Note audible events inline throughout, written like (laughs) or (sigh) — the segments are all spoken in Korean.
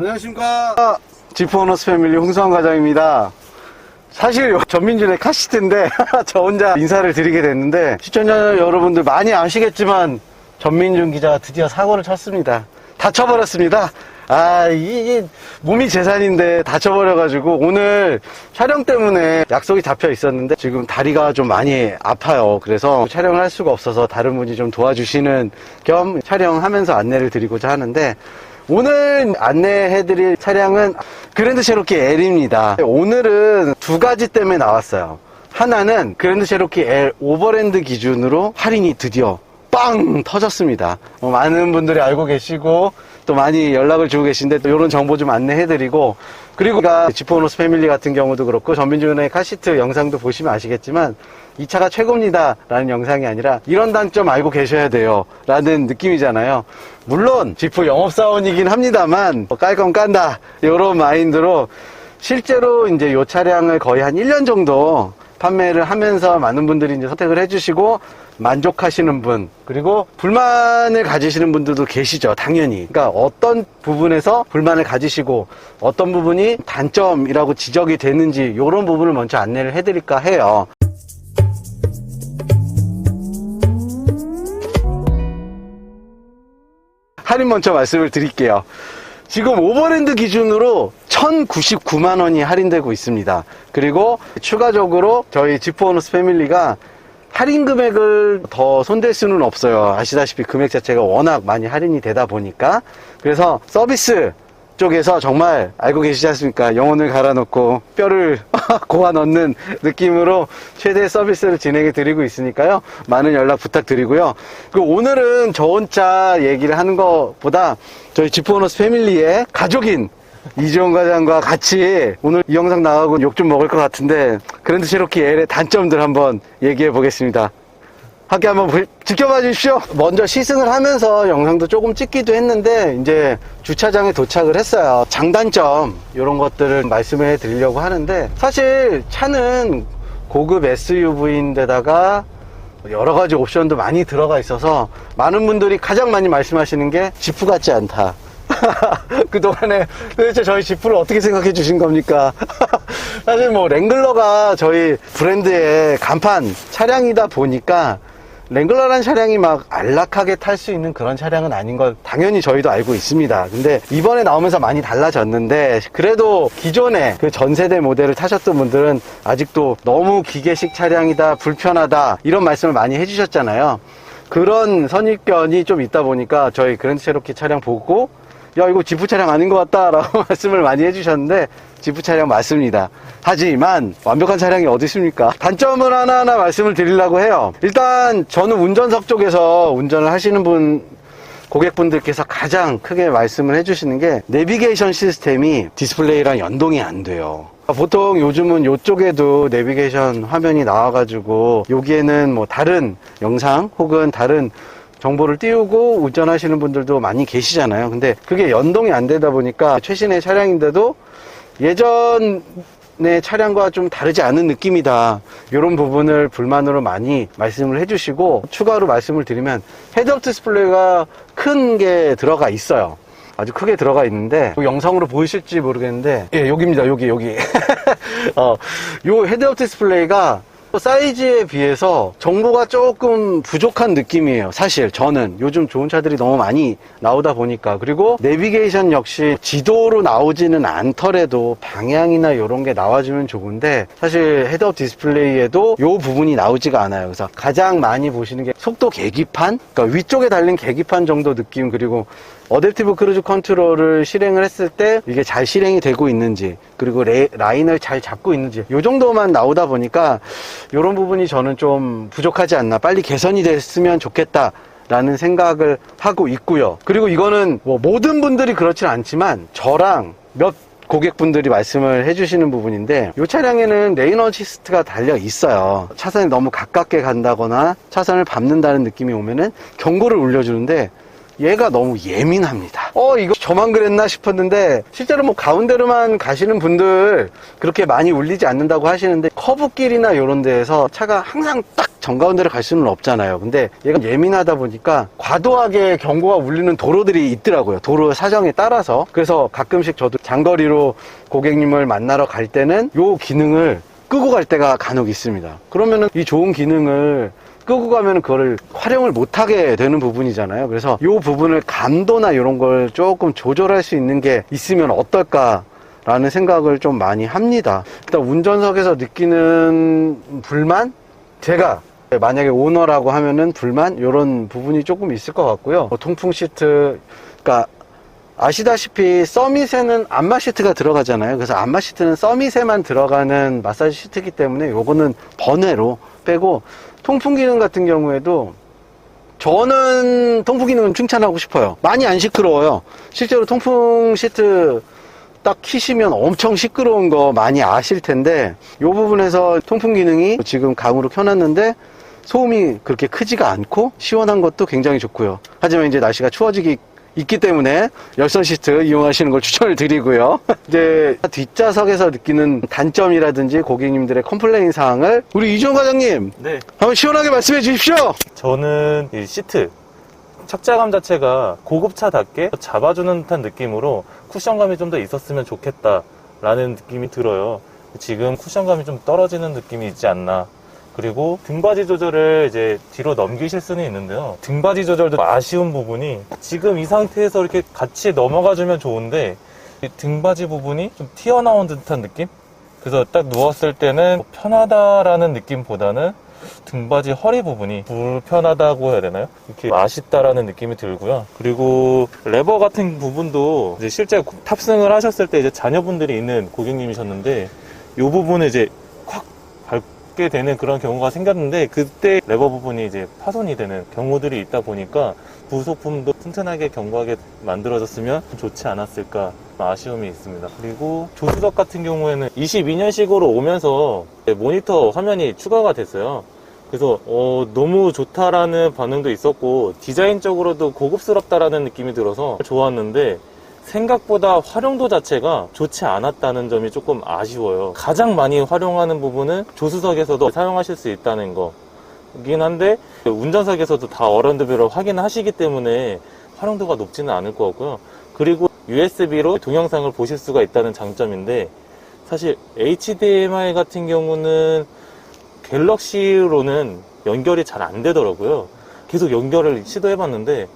안녕하십니까. 지프오너스 패밀리 홍수환 과장입니다. 사실 전민준의 카시트인데 (laughs) 저 혼자 인사를 드리게 됐는데 시청자 여러분들 많이 아시겠지만 전민준 기자가 드디어 사고를 쳤습니다. 다쳐버렸습니다. 아, 이게 몸이 재산인데 다쳐버려가지고 오늘 촬영 때문에 약속이 잡혀 있었는데 지금 다리가 좀 많이 아파요. 그래서 촬영을 할 수가 없어서 다른 분이 좀 도와주시는 겸 촬영하면서 안내를 드리고자 하는데 오늘 안내해드릴 차량은 그랜드 체로키 L입니다. 오늘은 두 가지 때문에 나왔어요. 하나는 그랜드 체로키 L 오버랜드 기준으로 할인이 드디어 빵 터졌습니다. 뭐 많은 분들이 알고 계시고 또 많이 연락을 주고 계신데 또 이런 정보 좀 안내해드리고 그리고 지포노스 패밀리 같은 경우도 그렇고 전민준의 카시트 영상도 보시면 아시겠지만 이 차가 최고입니다 라는 영상이 아니라 이런 단점 알고 계셔야 돼요 라는 느낌이잖아요. 물론 지프 영업사원이긴 합니다만 뭐깔건 깐다. 이런 마인드로 실제로 이제 이 차량을 거의 한 1년 정도 판매를 하면서 많은 분들이 이제 선택을 해주시고 만족하시는 분 그리고 불만을 가지시는 분들도 계시죠 당연히 그러니까 어떤 부분에서 불만을 가지시고 어떤 부분이 단점이라고 지적이 되는지 이런 부분을 먼저 안내를 해드릴까 해요 할인 먼저 말씀을 드릴게요. 지금 오버랜드 기준으로 1,099만 원이 할인되고 있습니다. 그리고 추가적으로 저희 지프오너스 패밀리가 할인 금액을 더 손댈 수는 없어요. 아시다시피 금액 자체가 워낙 많이 할인이 되다 보니까. 그래서 서비스 쪽에서 정말 알고 계시지 않습니까? 영혼을 갈아놓고 뼈를 (laughs) 고아 넣는 느낌으로 최대 서비스를 진행해 드리고 있으니까요. 많은 연락 부탁드리고요. 그리고 오늘은 저 혼자 얘기를 하는 것보다 저희 지프오너스 패밀리의 가족인 이지원 과장과 같이 오늘 이 영상 나가고 욕 좀 먹을 것 같은데 그랜드 체로키 L의 단점들 한번 얘기해 보겠습니다. 함께 한번 보- 지켜봐 주십시오. 먼저 시승을 하면서 영상도 조금 찍기도 했는데 이제 주차장에 도착을 했어요. 장단점 이런 것들을 말씀해 드리려고 하는데 사실 차는 고급 SUV인데다가 여러 가지 옵션도 많이 들어가 있어서 많은 분들이 가장 많이 말씀하시는 게 지프 같지 않다. (laughs) 그동안에 도대체 저희 지프를 어떻게 생각해 주신 겁니까? (laughs) 사실 뭐 랭글러가 저희 브랜드의 간판 차량이다 보니까 랭글러라는 차량이 막 안락하게 탈 수 있는 그런 차량은 아닌 걸 당연히 저희도 알고 있습니다. 근데 이번에 나오면서 많이 달라졌는데 그래도 기존에 그 전세대 모델을 타셨던 분들은 아직도 너무 기계식 차량이다, 불편하다 이런 말씀을 많이 해주셨잖아요. 그런 선입견이 좀 있다 보니까 저희 그랜드 체로키 차량 보고 야 이거 지프 차량 아닌 것 같다 라고 (laughs) 말씀을 많이 해주셨는데 지프 차량 맞습니다. 하지만 완벽한 차량이 어디 있습니까? 단점을 하나하나 말씀을 드리려고 해요. 일단 저는 운전석 쪽에서 운전을 하시는 분 고객분들께서 가장 크게 말씀을 해주시는 게 내비게이션 시스템이 디스플레이랑 연동이 안 돼요. 보통 요즘은 이쪽에도 내비게이션 화면이 나와가지고 여기에는 뭐 다른 영상 혹은 다른 정보를 띄우고 운전하시는 분들도 많이 계시잖아요. 근데 그게 연동이 안 되다 보니까 최신의 차량인데도 예전의 차량과 좀 다르지 않은 느낌이다. 이런 부분을 불만으로 많이 말씀을 해주시고 추가로 말씀을 드리면 헤드업 디스플레이가 큰 게 들어가 있어요. 아주 크게 들어가 있는데 그 영상으로 보이실지 모르겠는데 예 여기입니다 여기 여기 (laughs) 어, 요 헤드업 디스플레이가 사이즈에 비해서 정보가 조금 부족한 느낌이에요. 사실 저는 요즘 좋은 차들이 너무 많이 나오다 보니까 그리고 내비게이션 역시 지도로 나오지는 않더라도 방향이나 이런 게 나와주면 좋은데 사실 헤드업 디스플레이에도 요 부분이 나오지가 않아요. 그래서 가장 많이 보시는 게 속도 계기판, 그러니까 위쪽에 달린 계기판 정도 느낌 그리고 어댑티브 크루즈 컨트롤을 실행을 했을 때 이게 잘 실행이 되고 있는지 그리고 레- 라인을 잘 잡고 있는지 요 정도만 나오다 보니까 이런 부분이 저는 좀 부족하지 않나. 빨리 개선이 됐으면 좋겠다 라는 생각을 하고 있고요. 그리고 이거는 뭐 모든 분들이 그렇진 않지만 저랑 몇 고객분들이 말씀을 해주시는 부분인데 이 차량에는 레인 어시스트가 달려 있어요. 차선에 너무 가깝게 간다거나 차선을 밟는다는 느낌이 오면은 경고를 울려주는데 얘가 너무 예민합니다. 어, 이거 저만 그랬나 싶었는데, 실제로 뭐 가운데로만 가시는 분들 그렇게 많이 울리지 않는다고 하시는데, 커브길이나 이런 데에서 차가 항상 딱 정가운데를 갈 수는 없잖아요. 근데 얘가 예민하다 보니까 과도하게 경고가 울리는 도로들이 있더라고요. 도로 사정에 따라서. 그래서 가끔씩 저도 장거리로 고객님을 만나러 갈 때는 요 기능을 끄고 갈 때가 간혹 있습니다. 그러면은 이 좋은 기능을 끄고 가면 그거를 활용을 못하게 되는 부분이잖아요. 그래서 이 부분을 감도나 이런 걸 조금 조절할 수 있는 게 있으면 어떨까. 라는 생각을 좀 많이 합니다. 일단 운전석에서 느끼는 불만? 제가 만약에 오너라고 하면은 불만? 이런 부분이 조금 있을 것 같고요. 뭐 통풍 시트, 그러니까 아시다시피 서밋에는 안마 시트가 들어가잖아요. 그래서 안마 시트는 서밋에만 들어가는 마사지 시트이기 때문에 요거는 번외로 빼고 통풍 기능 같은 경우에도 저는 통풍 기능은 칭찬하고 싶어요. 많이 안 시끄러워요. 실제로 통풍 시트 딱 키시면 엄청 시끄러운 거 많이 아실 텐데 이 부분에서 통풍 기능이 지금 강으로 켜놨는데 소음이 그렇게 크지가 않고 시원한 것도 굉장히 좋고요. 하지만 이제 날씨가 추워지기 있기 때문에 열선 시트 이용하시는 걸 추천을 드리고요. (laughs) 이제 뒷좌석에서 느끼는 단점이라든지 고객님들의 컴플레인 사항을 우리 이종 과장님 네. 한번 시원하게 말씀해 주십시오. 저는 이 시트 착자감 자체가 고급차답게 잡아주는 듯한 느낌으로 쿠션감이 좀 더 있었으면 좋겠다라는 느낌이 들어요. 지금 쿠션감이 좀 떨어지는 느낌이 있지 않나. 그리고 등받이 조절을 이제 뒤로 넘기실 수는 있는데요. 등받이 조절도 아쉬운 부분이 지금 이 상태에서 이렇게 같이 넘어가 주면 좋은데 이 등받이 부분이 좀 튀어나온 듯한 느낌? 그래서 딱 누웠을 때는 편하다라는 느낌보다는 등받이 허리 부분이 불편하다고 해야 되나요? 이렇게 아쉽다라는 느낌이 들고요. 그리고 레버 같은 부분도 실제 탑승을 하셨을 때 이제 자녀분들이 있는 고객님이셨는데 이 부분을 이제 게 되는 그런 경우가 생겼는데 그때 레버 부분이 이제 파손이 되는 경우들이 있다 보니까 부속품도 튼튼하게 견고하게 만들어졌으면 좋지 않았을까 아쉬움이 있습니다. 그리고 조수석 같은 경우에는 22년식으로 오면서 모니터 화면이 추가가 됐어요. 그래서 어, 너무 좋다라는 반응도 있었고 디자인적으로도 고급스럽다라는 느낌이 들어서 좋았는데 생각보다 활용도 자체가 좋지 않았다는 점이 조금 아쉬워요. 가장 많이 활용하는 부분은 조수석에서도 사용하실 수 있다는 거긴 한데 운전석에서도 다 어런드뷰를 확인하시기 때문에 활용도가 높지는 않을 것 같고요. 그리고 USB로 동영상을 보실 수가 있다는 장점인데 사실 HDMI 같은 경우는 갤럭시로는 연결이 잘 안 되더라고요. 계속 연결을 시도해봤는데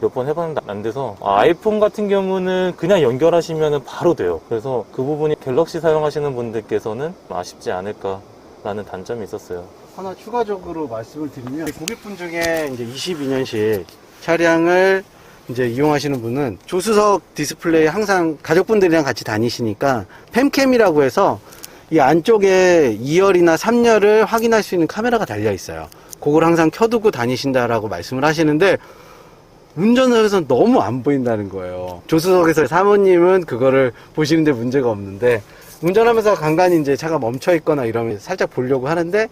몇 번 해봤는데 안 돼서 아, 아이폰 같은 경우는 그냥 연결하시면 바로 돼요. 그래서 그 부분이 갤럭시 사용하시는 분들께서는 아쉽지 않을까 라는 단점이 있었어요. 하나 추가적으로 말씀을 드리면 고객분 중에 이제 22년식 차량을 이제 이용하시는 분은 조수석 디스플레이 항상 가족분들이랑 같이 다니시니까 팸캠이라고 해서 이 안쪽에 2열이나 3열을 확인할 수 있는 카메라가 달려 있어요. 그걸 항상 켜두고 다니신다라고 말씀을 하시는데 운전석에서는 너무 안 보인다는 거예요. 조수석에서 사모님은 그거를 보시는데 문제가 없는데 운전하면서 간간히 이제 차가 멈춰 있거나 이러면 살짝 보려고 하는데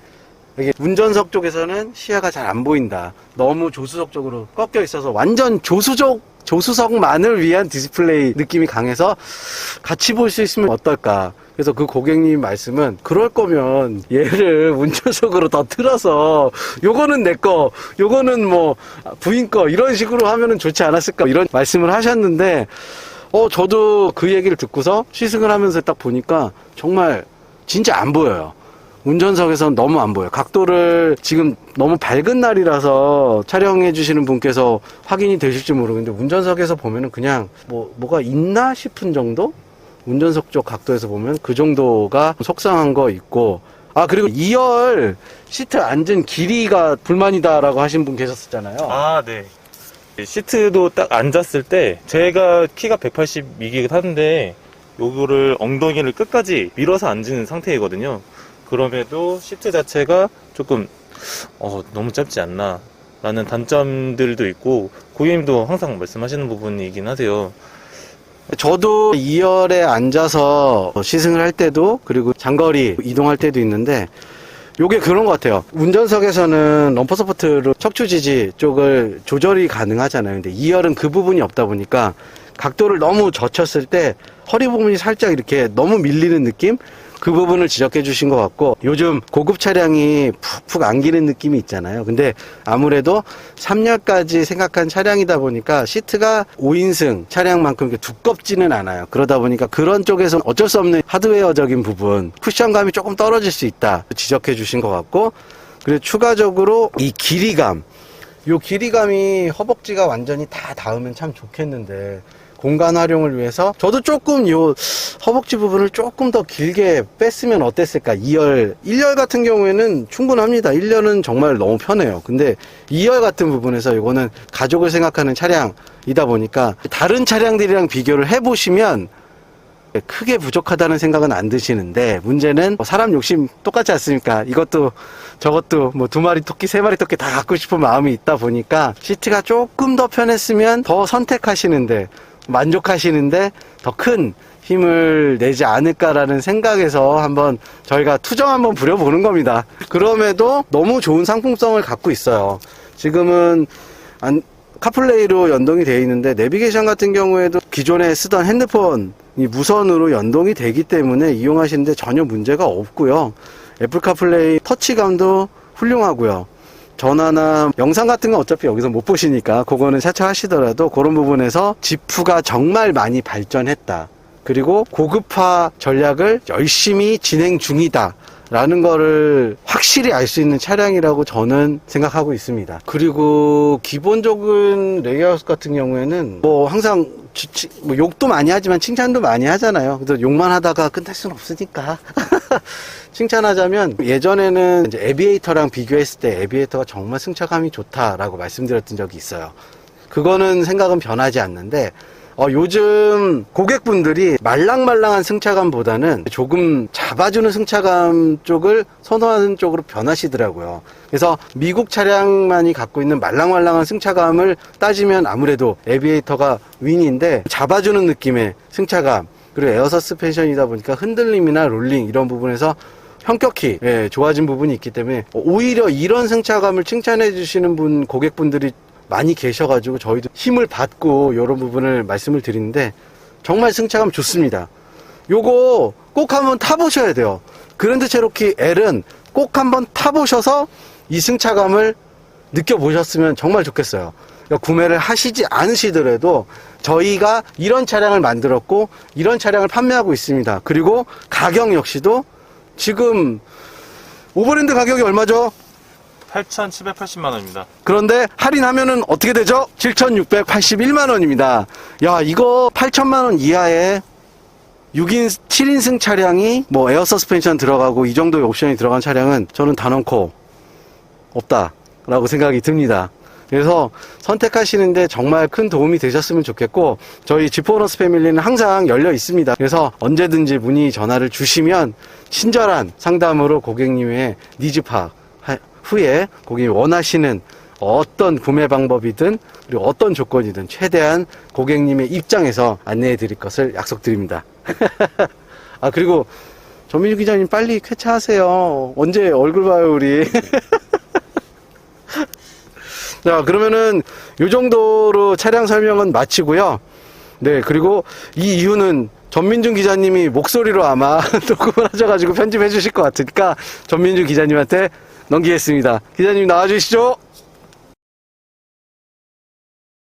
이게 운전석 쪽에서는 시야가 잘 안 보인다. 너무 조수석 쪽으로 꺾여 있어서 완전 조수석 조수석만을 위한 디스플레이 느낌이 강해서 같이 볼 수 있으면 어떨까. 그래서 그 고객님 말씀은 그럴 거면 얘를 (laughs) 운전석으로 더 틀어서 요거는 내 거, 요거는 뭐 부인 거 이런 식으로 하면은 좋지 않았을까 이런 말씀을 하셨는데 어 저도 그 얘기를 듣고서 시승을 하면서 딱 보니까 정말 진짜 안 보여요. 운전석에서는 너무 안 보여요. 각도를 지금 너무 밝은 날이라서 촬영해 주시는 분께서 확인이 되실지 모르겠는데 운전석에서 보면은 그냥 뭐 뭐가 있나 싶은 정도? 운전석 쪽 각도에서 보면 그 정도가 속상한 거 있고 아 그리고 2열 시트 앉은 길이가 불만이다라고 하신 분 계셨었잖아요. 아, 네. 시트도 딱 앉았을 때 제가 키가 182기가 하는데 요거를 엉덩이를 끝까지 밀어서 앉은 상태이거든요. 그럼에도 시트 자체가 조금 어, 너무 짧지 않나 라는 단점들도 있고 고객님도 항상 말씀하시는 부분이긴 하세요. 저도 2열에 앉아서 시승을 할 때도 그리고 장거리 이동할 때도 있는데 요게 그런 것 같아요. 운전석에서는 럼퍼 서포트로 척추 지지 쪽을 조절이 가능하잖아요. 근데 2열은 그 부분이 없다 보니까 각도를 너무 젖혔을 때 허리 부분이 살짝 이렇게 너무 밀리는 느낌? 그 부분을 지적해 주신 것 같고 요즘 고급 차량이 푹푹 안기는 느낌이 있잖아요. 근데 아무래도 3열까지 생각한 차량이다 보니까 시트가 5인승 차량만큼 두껍지는 않아요. 그러다 보니까 그런 쪽에서는 어쩔 수 없는 하드웨어적인 부분, 쿠션감이 조금 떨어질 수 있다 지적해 주신 것 같고 그리고 추가적으로 이 길이감 요 길이감이 허벅지가 완전히 다 닿으면 참 좋겠는데 공간 활용을 위해서 저도 조금 요 허벅지 부분을 조금 더 길게 뺐으면 어땠을까? 2열 1열 같은 경우에는 충분합니다. 1열은 정말 너무 편해요. 근데 2열 같은 부분에서 이거는 가족을 생각하는 차량이다 보니까 다른 차량들이랑 비교를 해보시면 크게 부족하다는 생각은 안 드시는데 문제는 뭐 사람 욕심 똑같지 않습니까? 이것도 저것도 뭐 두 마리 토끼 세 마리 토끼 다 갖고 싶은 마음이 있다 보니까 시트가 조금 더 편했으면 더 선택하시는데 만족하시는데 더 큰 힘을 내지 않을까라는 생각에서 한번 저희가 투정 한번 부려보는 겁니다. 그럼에도 너무 좋은 상품성을 갖고 있어요. 지금은 안, 카플레이로 연동이 되어 있는데 내비게이션 같은 경우에도 기존에 쓰던 핸드폰이 무선으로 연동이 되기 때문에 이용하시는데 전혀 문제가 없고요. 애플 카플레이 터치감도 훌륭하고요. 전화나 영상 같은 건 어차피 여기서 못 보시니까 그거는 차차 하시더라도 그런 부분에서 지프가 정말 많이 발전했다. 그리고 고급화 전략을 열심히 진행 중이다. 라는 거를 확실히 알 수 있는 차량이라고 저는 생각하고 있습니다. 그리고 기본적인 레이아웃 같은 경우에는 뭐 항상 지- 지- 뭐 욕도 많이 하지만 칭찬도 많이 하잖아요. 그래서 욕만 하다가 끝날 수는 없으니까. (laughs) 칭찬하자면 예전에는 이제 에비에이터랑 비교했을 때 에비에이터가 정말 승차감이 좋다라고 말씀드렸던 적이 있어요. 그거는 생각은 변하지 않는데 어, 요즘 고객분들이 말랑말랑한 승차감보다는 조금 잡아주는 승차감 쪽을 선호하는 쪽으로 변하시더라고요. 그래서 미국 차량만이 갖고 있는 말랑말랑한 승차감을 따지면 아무래도 에비에이터가 윈인데 잡아주는 느낌의 승차감 그리고 에어 서스펜션이다 보니까 흔들림이나 롤링 이런 부분에서 현격히 예, 좋아진 부분이 있기 때문에 오히려 이런 승차감을 칭찬해 주시는 분 고객분들이 많이 계셔가지고 저희도 힘을 받고 이런 부분을 말씀을 드리는데 정말 승차감 좋습니다. 요거 꼭 한번 타보셔야 돼요. 그랜드 체로키 L은 꼭 한번 타보셔서 이 승차감을 느껴보셨으면 정말 좋겠어요. 그러니까 구매를 하시지 않으시더라도 저희가 이런 차량을 만들었고 이런 차량을 판매하고 있습니다. 그리고 가격 역시도 지금 오버랜드 가격이 얼마죠? 8,780만 원입니다. 그런데 할인하면은 어떻게 되죠? 7,681만 원입니다. 야, 이거 8천만 원 이하의 6인, 7인승 차량이 뭐 에어 서스펜션 들어가고 이 정도의 옵션이 들어간 차량은 저는 단언코 없다라고 생각이 듭니다. 그래서 선택하시는데 정말 큰 도움이 되셨으면 좋겠고 저희 지포너스 패밀리는 항상 열려 있습니다. 그래서 언제든지 문의 전화를 주시면 친절한 상담으로 고객님의 니즈 파악 하- 후에 고객이 원하시는 어떤 구매 방법이든 그리고 어떤 조건이든 최대한 고객님의 입장에서 안내해 드릴 것을 약속드립니다. (laughs) 아 그리고 전민주 기자님 빨리 쾌차하세요. 언제 얼굴 봐요 우리. (laughs) 자, 그러면은 요 정도로 차량 설명은 마치고요. 네, 그리고 이 이유는 전민준 기자님이 목소리로 아마 (laughs) 녹음을 하셔가지고 편집해 주실 것 같으니까 전민준 기자님한테 넘기겠습니다. 기자님 나와주시죠.